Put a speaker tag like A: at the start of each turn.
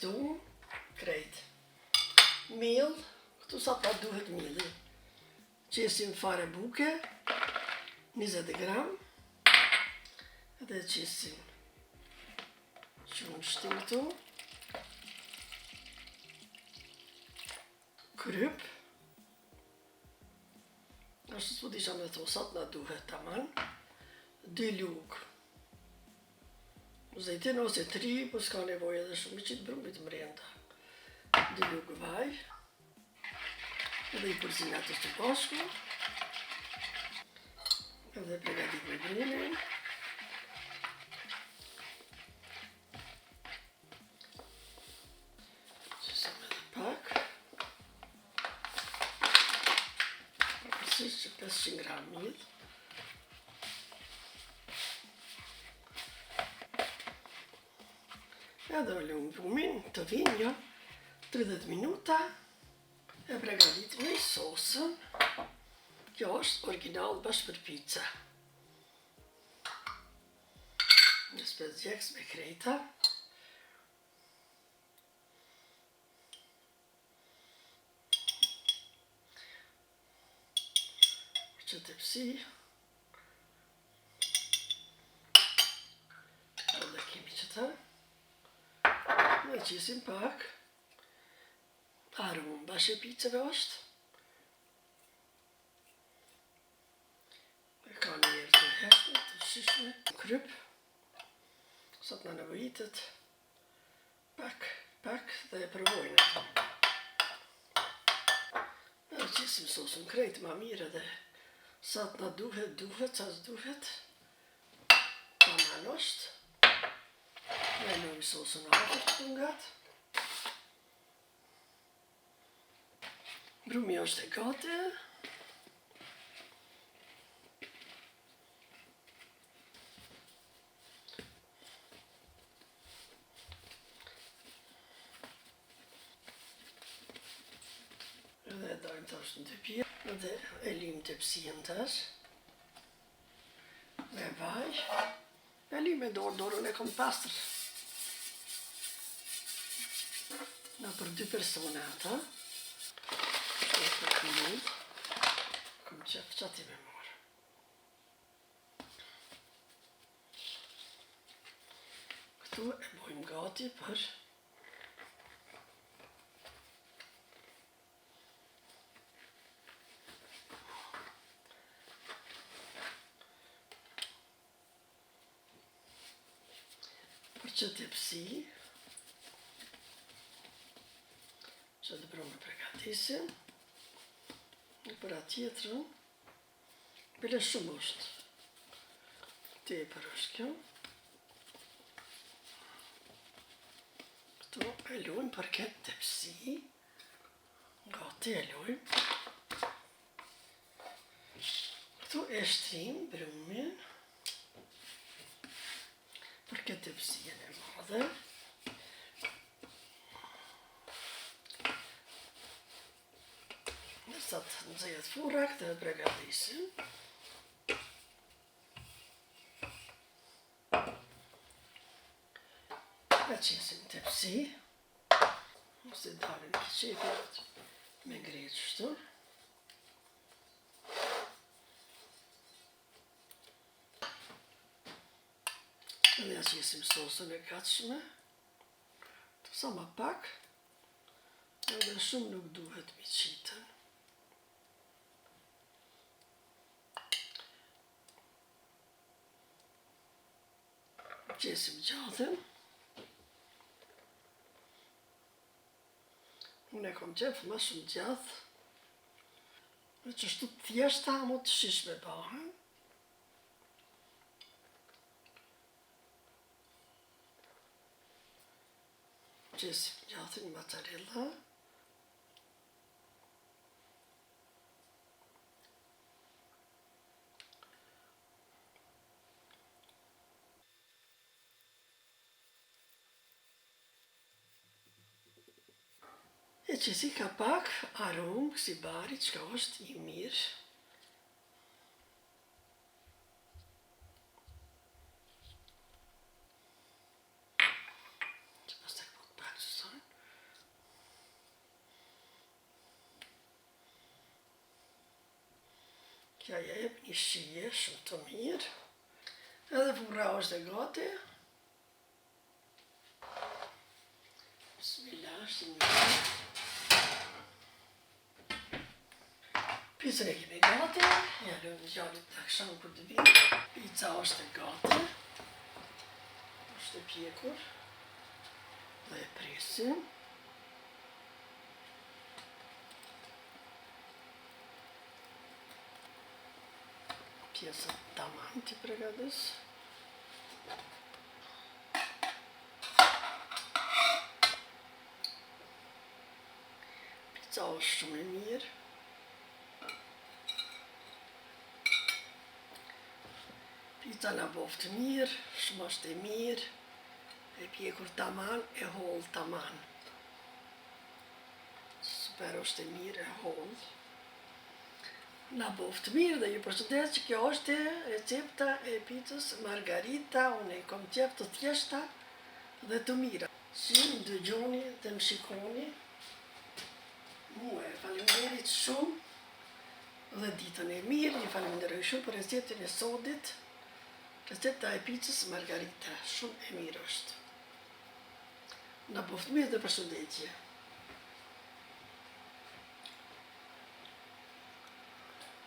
A: këtu, krejt. Mill, këtu sa pa duhet milli. Qesim fare buke, 20 gram, edhe qesim qunë shtim këtu, kryp, Ashtë të disha me thosat na duhet të aman, dy lukë, zëjtin ose tri, po s'ka nevoj edhe shumë i qitë brumbit mrenda. Dy lukë vaj, edhe i përzinat të bashku, edhe pregatit me edhe pak, Përsisht që 500 gram mill. Edhe o lëmë të vinjo, 30 minuta, e pregadit me sosën. Kjo është original bashkë për pizza. Në spezjeks me krejta. që të pësi. Edhe kemi që ta. Në qisim pak. Arum bashkë e pizzeve është. E ka njerë të heshme, të shishme. Kryp. Sot në nevojitet. Pak, pak dhe e përvojnë ato. Në qisim sosën krejt ma mire dhe sa të na duhet, duhet, sa s'duhet. Pa ma nështë. I sosën atër të tungat. Brumi është e gati. Edhe e dojmë tash në të pje. Edhe e lim të pësien tash. Me vaj. E lim me dorë, dorën e kom pastër. Na për dy persona ata. E për këmin. Kom qef qati me morë. Këtu e bojmë gati për për që të pësi, që të pregatisim, në për atjetërën, bile shumë është, të e për është kjo, këto e lujmë për këtë të pësi, gati e lujmë, këto e shtrim brumin, për këtë pësien e madhe. Nësa të nëzëjet furak të pregatisim. E qesim të pësi. Ose dalin të qepit me greqë shtu. Edhe ja qesim sosën e katshme. Të sa ma pak. Edhe shumë nuk duhet mi qitën. Qesim gjatën. Unë e kom qef ma shumë gjatë. Me që shtu thjeshta, mo të shishme bëhen. Qesim gjatën mozzarella. që si ka pak aromë si bari që ka është i mirë. Kja jep një shije shumë të mirë, edhe fura është e gati. Bismillah, është mirë. Pizzën e kemi gati, ja lëmë gjallit të akshan për të vinë. Pizza është gati, është e pjekur, dhe e presim. Pjesën tamam të pregadis. Pizza është shumë e mirë. Pizza në boftë mirë, shumë është e mirë, e pjekur taman, e hollë taman. Super është e mirë, e hollë. Në boftë mirë dhe ju përshëndes që kjo është recepta e pizzës margarita, unë e kom qef të thjeshta dhe të mira. Si më dëgjoni dhe më shikoni, muë e faleminderit shumë dhe ditën e mirë, një faleminderoj shumë për receptin e sodit, Receta e pizzës margarita, shumë e mirë është. Në mirë dhe përshëndetje.